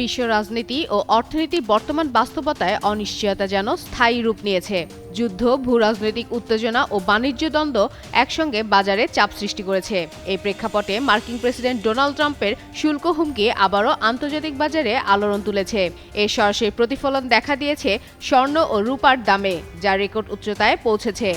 বিশ্ব রাজনীতি ও অর্থনীতির বর্তমান বাস্তবতায় অনিশ্চয়তা যেন স্থায়ী রূপ নিয়েছে। যুদ্ধ ভূ রাজনৈতিক উত্তেজনা ও বাণিজ্য দ্বন্দ্ব একসঙ্গে বাজারে চাপ সৃষ্টি করেছে। এই প্রেক্ষাপটে মার্কিন প্রেসিডেন্ট ডোনাল্ড ট্রাম্পের শুল্ক হুমকি আবারও আন্তর্জাতিক বাজারে আলোড়ন তুলেছে। এর সরাসরি প্রতিফলন দেখা দিয়েছে স্বর্ণ ও রূপার দামে, যা রেকর্ড উচ্চতায় পৌঁছেছে।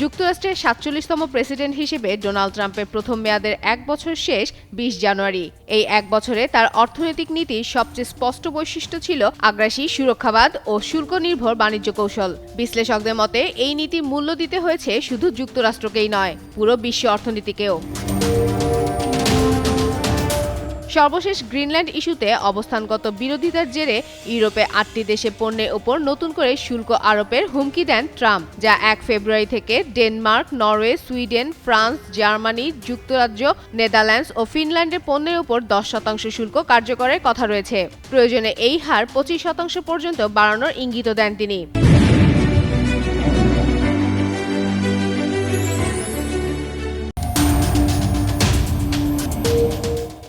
যুক্তরাষ্ট্রের সাতচল্লিশতম প্রেসিডেন্ট হিসেবে ডোনাল্ড ট্রাম্পের প্রথম মেয়াদের এক বছর শেষ, বিশ জানুয়ারি। এই এক বছরে তার অর্থনৈতিক নীতির সবচেয়ে স্পষ্ট বৈশিষ্ট্য ছিল আগ্রাসী, সুরক্ষাবাদ ও শুল্ক নির্ভর বাণিজ্য কৌশল। বিশ্লেষকদের মতে, এই নীতি মূল্য দিতে হয়েছে শুধু যুক্তরাষ্ট্রকেই নয়, পুরো বিশ্ব অর্থনীতিকেও। সর্বশেষ গ্রিনল্যান্ড ইস্যুতে অবস্থানগত বিরোধিতার জেরে ইউরোপে আটটি দেশে পণ্যের ওপর নতুন করে শুল্ক আরোপের হুমকি দেন ট্রাম্প, যা এক ফেব্রুয়ারি থেকে Denmark, Norway, Sweden, France, Germany, যুক্তরাজ্য, নেদারল্যান্ডস ও ফিনল্যান্ডের পণ্যের ওপর দশ শতাংশ শুল্ক কার্যকরের কথা রয়েছে। প্রয়োজনে এই হার পঁচিশ শতাংশ পর্যন্ত বাড়ানোর ইঙ্গিত দেন তিনি।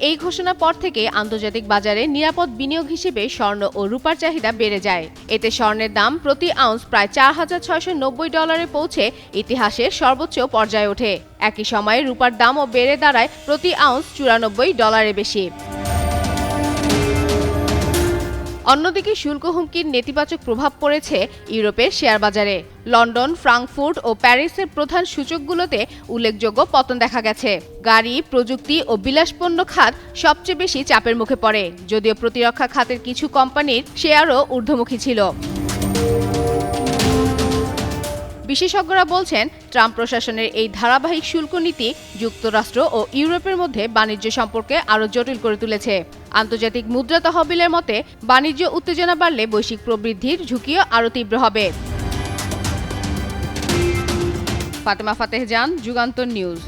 এই ঘোষণার পর থেকে আন্তর্জাতিক বাজারে নিরাপদ বিনিয়োগ হিসেবে স্বর্ণ ও রূপার চাহিদা বেড়ে যায়। এতে স্বর্ণের দাম প্রতি আউন্স প্রায় চার হাজার ছয়শো নব্বই ডলারে পৌঁছে ইতিহাসের সর্বোচ্চ পর্যায়ে ওঠে। একই সময়ে রূপার দামও বেড়ে দাঁড়ায় প্রতি আউন্স চুরানব্বই ডলারে বেশি। অন্যদিকে শুল্ক হুমকির নেতিবাচক প্রভাব পড়েছে ইউরোপের শেয়ার বাজারে লন্ডন, ফ্রাঙ্কফুর্ট ও প্যারিসের প্রধান সূচকগুলোতে উল্লেখযোগ্য পতন দেখা গেছে। গাড়ি, প্রযুক্তি ও বিলাসপণ্য খাত সবচেয়ে বেশি চাপের মুখে পড়ে, যদিও প্রতিরক্ষা খাতের কিছু কোম্পানির শেয়ারও ঊর্ধ্বমুখী ছিল। বিশেষজ্ঞরা বলছেন, ট্রাম্প প্রশাসনের এই ধারাবাহিক শুল্ক নীতি যুক্তরাষ্ট্র ও ইউরোপের মধ্যে বাণিজ্য সম্পর্কে আরও জটিল করে তুলেছে। আন্তর্জাতিক মুদ্রা তহবিলের মতে, বাণিজ্য উত্তেজনা বাড়লে বৈশ্বিক প্রবৃদ্ধির ঝুঁকিও আরও তীব্র হবে। ফাতেমা ফাতেহ জান, যুগান্তর নিউজ।